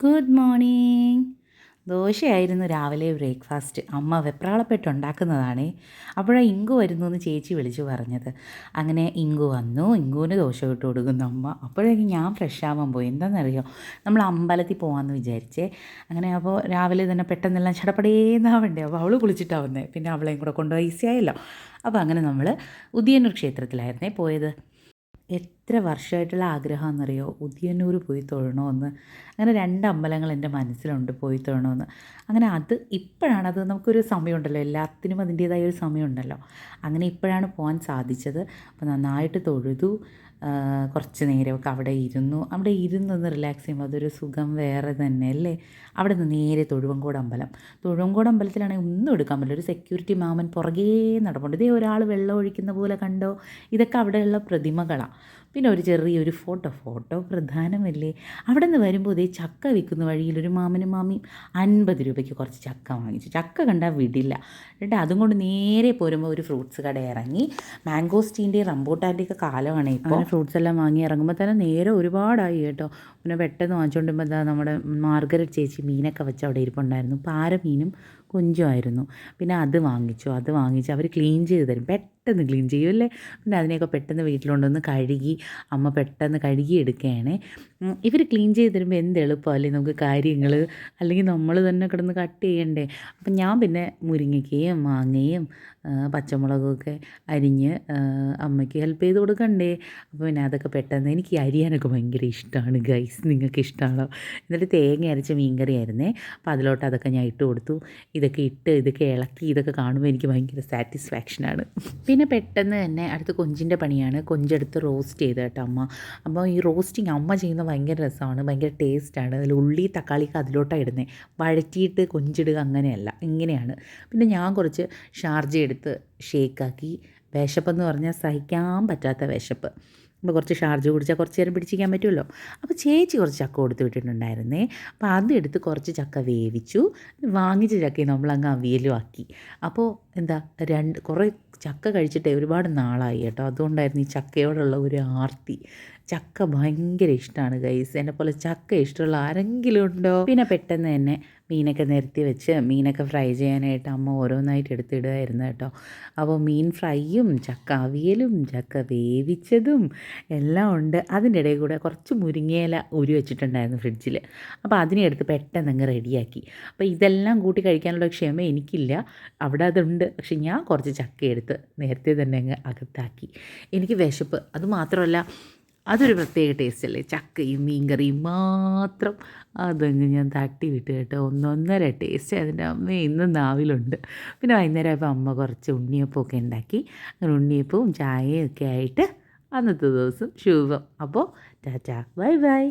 Good morning ദോശയായിരുന്നു രാവിലെ breakfast അമ്മ വെപ്രാളപ്പെട്ട് ഉണ്ടാക്കുന്നതാണ്. അപ്പോഴാണ് ഇങ്കു വരുന്നു എന്ന് ചേച്ചി വിളിച്ചു പറഞ്ഞത്. അങ്ങനെ ഇങ്കു വന്നു. ഇങ്കുവിന് ദോശ ഇട്ട് കൊടുക്കുന്നു അമ്മ. അപ്പോഴേക്കും ഞാൻ ഫ്രഷ് ആവാൻ പോയി. എന്താണെന്നറിയോ നമ്മൾ അമ്പലത്തിൽ പോകാമെന്ന് വിചാരിച്ചേ. അങ്ങനെ അപ്പോൾ രാവിലെ തന്നെ പെട്ടെന്നെല്ലാം ചടപടേന്നാവണ്ടേ. അപ്പോൾ അവൾ കുളിച്ചിട്ടാണ് വന്നത് പിന്നെ അവളെയും കൂടെ കൊണ്ടുപോയി ഈസി ആയല്ലോ. അപ്പോൾ അങ്ങനെ നമ്മൾ ഉദയനൂർ ക്ഷേത്രത്തിലായിരുന്നേ പോയത്. എത്ര വർഷമായിട്ടുള്ള ആഗ്രഹമാണെന്നറിയോ? ഉദിയന്നൂർ പോയി തൊഴണമെന്ന്. അങ്ങനെ രണ്ട് അമ്പലങ്ങൾ എന്റെ മനസ്സിലുണ്ട് പോയി തൊഴണമെന്ന്. അങ്ങനെ അത് ഇപ്പോഴാണ് അത് നമുക്കൊരു സമയമുണ്ടല്ലോ. എല്ലാത്തിനും അതിന്റേതായ ഒരു സമയമുണ്ടല്ലോ. അങ്ങനെ ഇപ്പോഴാണ് പോകാൻ സാധിച്ചത്. അപ്പോൾ നന്നായിട്ട് തൊഴുതു. കുറച്ച് നേരമൊക്കെ അവിടെ ഇരുന്നു. അവിടെ ഇരുന്നൊന്ന് റിലാക്സ് ചെയ്യുമ്പോൾ അതൊരു സുഖം വേറെ തന്നെ അല്ലേ? അവിടെ നിന്ന് നേരെ തൊഴുവങ്കോട് അമ്പലം. തൊഴുവങ്കോട് അമ്പലത്തിലാണെങ്കിൽ ഒന്നും എടുക്കാൻ പറ്റില്ല. ഒരു സെക്യൂരിറ്റി മാമൻ പുറകേ നടപ്പുണ്ട്. ഇതേ ഒരാൾ വെള്ളം ഒഴിക്കുന്ന പോലെ കണ്ടോ? ഇതൊക്കെ അവിടെയുള്ള പ്രതിമകളാണ് പിന്നെ ഒരു ചെറിയൊരു ഫോട്ടോ ഫോട്ടോ പ്രധാനമല്ലേ? അവിടെ നിന്ന് വരുമ്പോൾ ഇതേ ചക്ക വിൽക്കുന്ന വഴിയിൽ ഒരു മാമനും മാമിയും അൻപത് രൂപയ്ക്ക് കുറച്ച് ചക്ക വാങ്ങിച്ചു. ചക്ക കണ്ടാൽ വിടില്ല. എന്നിട്ട് അതും കൊണ്ട് നേരെ പോരുമ്പോൾ ഒരു ഫ്രൂട്ട്സ് കട ഇറങ്ങി. മാംഗോസ്റ്റീന്റെയും റംബൂട്ടാന്റെയൊക്കെ കാലമാണ് ഇപ്പോൾ ഫ്രൂട്ട്സ് എല്ലാം വാങ്ങി ഇറങ്ങുമ്പോൾ തന്നെ നേരെ ഒരുപാടായി കേട്ടോ. പിന്നെ പെട്ടെന്ന് വാങ്ങിച്ചുകൊണ്ടുമ്പോൾ എന്താ നമ്മുടെ മാർഗരറ്റ് ചേച്ചി മീനൊക്കെ വെച്ച് അവിടെ ഇരിപ്പുണ്ടായിരുന്നു. പാര മീനും കൊഞ്ചുമായിരുന്നു പിന്നെ അത് വാങ്ങിച്ചു അത് വാങ്ങിച്ച് അവർ ക്ലീൻ ചെയ്ത് തരും. പെട്ടെന്ന് ക്ലീൻ ചെയ്യും അല്ലേ? പിന്നെ അതിനെയൊക്കെ പെട്ടെന്ന് വീട്ടിലുണ്ടൊന്ന് കഴുകി അമ്മ പെട്ടെന്ന് കഴുകി എടുക്കുകയാണേ. ഇവർ ക്ലീൻ ചെയ്ത് തരുമ്പോൾ എന്ത് എളുപ്പമല്ലേ നമുക്ക് കാര്യങ്ങൾ അല്ലെങ്കിൽ നമ്മൾ തന്നെ കിടന്ന് കട്ട് ചെയ്യണ്ടേ? അപ്പം ഞാൻ പിന്നെ മുരിങ്ങയ്ക്കയും മാങ്ങയും പച്ചമുളകൊക്കെ അരിഞ്ഞ് അമ്മയ്ക്ക് ഹെൽപ്പ് ചെയ്ത് കൊടുക്കണ്ടേ? അപ്പോൾ പിന്നെ അതൊക്കെ പെട്ടെന്ന് എനിക്ക് അരിയാനൊക്കെ ഭയങ്കര ഇഷ്ടമാണ് ഗൈസ് നിങ്ങൾക്ക് ഇഷ്ടമാണോ എന്നിട്ട് തേങ്ങ അരച്ച മീൻകറി ആയിരുന്നേ. അപ്പോൾ അതിലോട്ട് അതൊക്കെ ഞാൻ ഇട്ട് കൊടുത്തു. ഇതൊക്കെ ഇട്ട് ഇതൊക്കെ ഇളക്കി ഇതൊക്കെ കാണുമ്പോൾ എനിക്ക് ഭയങ്കര സാറ്റിസ്ഫാക്ഷനാണ് പിന്നെ പെട്ടെന്ന് തന്നെ അടുത്ത കൊഞ്ചിന്റെ പണിയാണ്. കൊഞ്ചെടുത്ത് റോസ്റ്റ് ചെയ്ത് കേട്ടോ അമ്മ. അപ്പോൾ ഈ റോസ്റ്റിങ് അമ്മ ചെയ്യുന്ന ഭയങ്കര രസമാണ് ഭയങ്കര ടേസ്റ്റാണ് അതിൽ ഉള്ളി തക്കാളിക്ക് അതിലോട്ടാണ് ഇടുന്നത് വഴറ്റിയിട്ട് കൊഞ്ചിടുക അങ്ങനെയല്ല ഇങ്ങനെയാണ്. പിന്നെ ഞാൻ കുറച്ച് ഷാർജ എടുത്ത് ഷേക്കാക്കി. വിശപ്പെന്ന് പറഞ്ഞാൽ സഹിക്കാൻ പറ്റാത്ത വിശപ്പ് അപ്പോൾ കുറച്ച് ഷാർജ് കുടിച്ചാൽ കുറച്ച് നേരം പിടിച്ചിരിക്കാൻ പറ്റുമല്ലോ. അപ്പോൾ ചേച്ചി കുറച്ച് ചക്ക കൊടുത്ത് വിട്ടിട്ടുണ്ടായിരുന്നേ. അപ്പോൾ അതെടുത്ത് കുറച്ച് ചക്ക വേവിച്ചു. വാങ്ങിച്ച ചക്കയും നമ്മൾ അങ്ങ് അവിയലും ആക്കി അപ്പോൾ എന്താ രണ്ട് കുറേ ചക്ക കഴിച്ചിട്ടേ ഒരുപാട് നാളായി കേട്ടോ. അതുകൊണ്ടായിരുന്നു ഈ ചക്കയോടുള്ള ഒരു ആർത്തി. ചക്ക ഭയങ്കര ഇഷ്ടമാണ് ഗൈസ് എന്നെ പോലെ ചക്ക ഇഷ്ടമുള്ള ആരെങ്കിലും ഉണ്ടോ? പിന്നെ പെട്ടെന്ന് തന്നെ മീനൊക്കെ നിരത്തി വെച്ച് മീനൊക്കെ ഫ്രൈ ചെയ്യാനായിട്ട് അമ്മ ഓരോന്നായിട്ട് എടുത്തിടുമായിരുന്നു കേട്ടോ. അപ്പോൾ മീൻ ഫ്രൈയും ചക്ക അവിയലും ചക്ക വേവിച്ചതും എല്ലാം ഉണ്ട്. അതിന്റെ കൂടെ കുറച്ച് മുരിങ്ങയില ഉരി വെച്ചിട്ടുണ്ടായിരുന്നു ഫ്രിഡ്ജിൽ. അപ്പോൾ അതിനെടുത്ത് പെട്ടെന്ന് അങ്ങ് റെഡിയാക്കി. അപ്പോൾ ഇതെല്ലാം കൂട്ടി കഴിക്കാനുള്ള ക്ഷമ എനിക്കില്ല. അവിടെ അതുണ്ട്. പക്ഷെ ഞാൻ കുറച്ച് ചക്ക എടുത്ത് നേരത്തെ തന്നെ അങ്ങ് അകത്താക്കി. എനിക്ക് വിശപ്പ്. അത് മാത്രമല്ല അതൊരു പ്രത്യേക ടേസ്റ്റ് അല്ലേ? ചക്കയും മീൻകറിയും മാത്രം. അതങ്ങ് ഞാൻ തട്ടി വിട്ട് കേട്ടോ. ഒന്നൊന്നര ടേസ്റ്റ് അതിന്റെ അമ്മ ഇന്ന് നാവിലുണ്ട്. പിന്നെ വൈകുന്നേരം ആയപ്പോൾ അമ്മ കുറച്ച് ഉണ്ണിയപ്പമൊക്കെ ഉണ്ടാക്കി. അങ്ങനെ ഉണ്ണിയപ്പവും ഒക്കെ ആയിട്ട് അന്നത്തെ ദിവസം ശുഭം. അപ്പോൾ ടാറ്റാ. Bye bye.